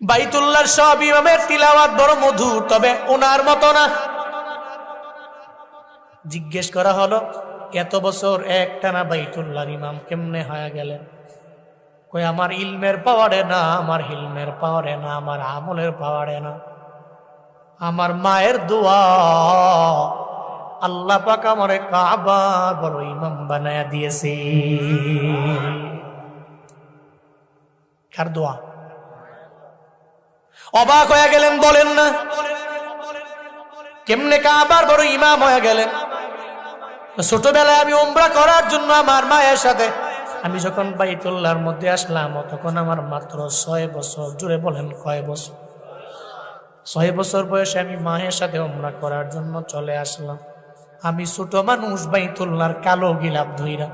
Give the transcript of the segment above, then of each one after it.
বাইতুল্লাহর সব ইমামের তিলাওয়াত বড় মধুর, তবে ওনার মতো না। জিজ্ঞেস করা হলো, এত বছর একটানা বাইতুল্লাহর ইমাম কেমনে হয়ে গেলেন? কই আমার ইলমের পাওয়ারে না, আমার হিলমের পাওয়ারে না, আমার আমলের পাওয়ারে না। আমার মায়ের দোয়া, আল্লাহ পাক আমারে কাবার বড় ইমাম বানায়া দিয়েছে। কার দোয়া? অবাক হয়ে গেলেন, বলেন না। কেমনে কাবার বড় ইমাম হয়ে গেলেন। ছোটবেলায় আমি উমরা করার জন্য আমার মায়ের সাথে আমি যখন বাইতুল্লাহর মধ্যে আসলাম, তখন আমার মাত্র ছয় বছর জুড়ে বলেন কয় বছর। ছয় বছর বয়সে আমি মায়ের সাথে উমরা করার জন্য চলে আসলাম। আমি ছোট মানুষ, বাইতুল্লাহর কালো গিলাপ ধইরা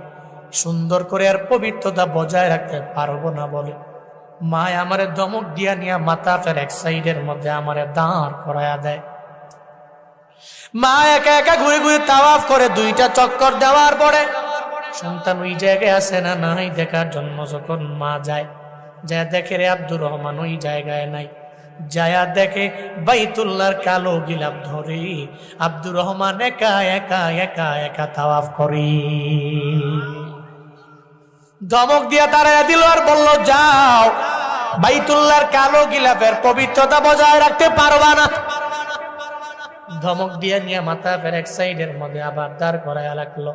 সুন্দর করে আর পবিত্রতা বজায় রাখতে পারব না বলে। মায় আমারে দমক দিয়া নিয়া মাথা ফের এক সাইডের মধ্যে আমারে দাঁড় করায়া দেয়। মা একা একা ঘুরে ঘুরে তাওয়াফ করে দুইটা চক্কর দেওয়ার পরে সন্তান ওই জায়গায় আছে না, নাই দেখার জন্য যখন মা যায় যা দেখে রে আব্দুর রহমান ওই জায়গায় নাই। যায়া দেখে বাইতুল্লাহর কালো গিলাপ ধরে আব্দুর রহমান একা একা একা একা তাওয়াফ করি। দমক দিয়া দাঁড়ায় দিল আর বলল, যাও। বাইতুল্লাহর কালো গিলাপের পবিত্রতা বজায় রাখতে পারবা না। ধমক দিয়ে নিয়ে মাথা ফের এক সাইডের মধ্যে আবার দাঁড় করায় লাগল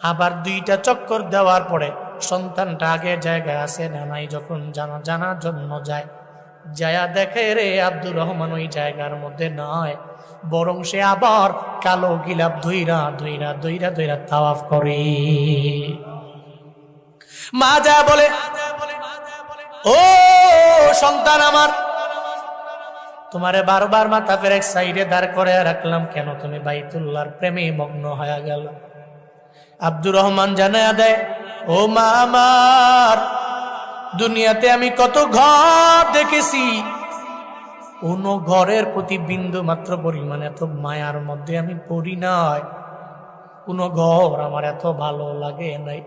আবার দুইটা চক্কর দেওয়ার পরে সন্তানটা আগে জায়গায় আছে না নাই যখন জানা জানার জন্য যায়। যায়া দেখে রে আব্দুর রহমান ওই জায়গার মধ্যে নয়, বরং সে আবার কালো গিলাপ ধুইরা ধুইরা ধুইরা ধুইরা তাওয়াফ করে। মা যা বলে ও সন্তান আমার। তোমারে বারবার মাথা ফের সাইডে দাঁড় করে রাখলাম কেন? তুমি বাইতুল্লাহর প্রেমে মগ্ন হয়ে গেল। আব্দুর রহমান জানায়া দেয়, ও মা আমার, দুনিয়াতে আমি কত ঘর দেখেছি। কোন ঘরের প্রতি বিন্দু মাত্র পরিমাণ এত মায়ার মধ্যে আমি পড়ি নাই। কোন ঘর আমার এত ভালো লাগে নাই।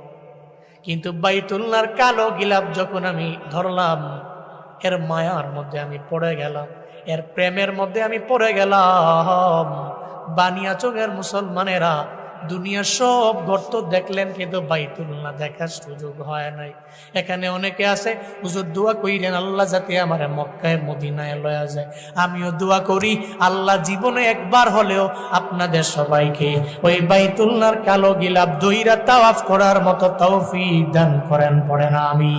কিন্তু বাইতুল্লার কালো গিলাপ যখন আমি ধরলাম, এর মায়ার মধ্যে আমি পড়ে গেলাম, এর প্রেমের মধ্যে আমি পড়ে গেলাম। বানিয়া চোখের মুসলমানেরা দুনিয়ার সব গর্ত দেখলেন, কিন্তু বাইতুল্লাহ দেখার সুযোগ হয় নাই। এখানে অনেকে আছে, হুজুর, দোয়া কইরেন, আল্লাহ যাতে আমার মক্কায়, মদিনায় লয়া যায়। আমিও দোয়া করি, আল্লাহ জীবনে একবার হলেও আপনাদের সবাইকে ওই বাইতুল্লাহর কালো গিলাপ দইরা তাওয়াফ করার মতো তৌফিক দান করেন, পড়েন আমি